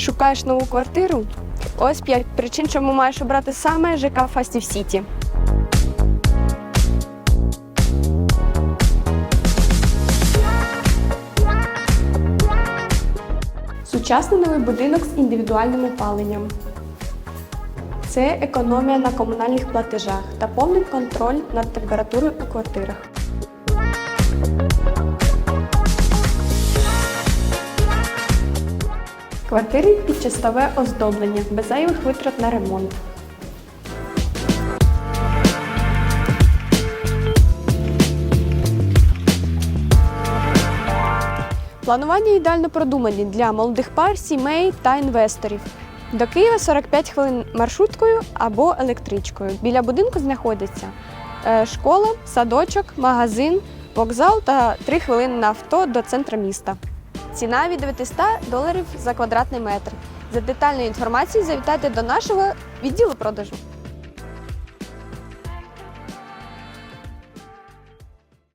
Шукаєш нову квартиру? Ось 5 причин, чому маєш обрати саме ЖК Фастів Сіті. Сучасний новий будинок з індивідуальним опаленням. Це економія на комунальних платежах та повний контроль над температурою у квартирах. Квартири під чистове оздоблення без зайвих витрат на ремонт. Планування ідеально продумані для молодих пар, сімей та інвесторів. До Києва 45 хвилин маршруткою або електричкою. Біля будинку знаходяться е, школа, садочок, магазин, вокзал та 3 хвилини на авто до центру міста. Ціна від 900 доларів за квадратний метр. За детальною інформацією завітайте до нашого відділу продажу.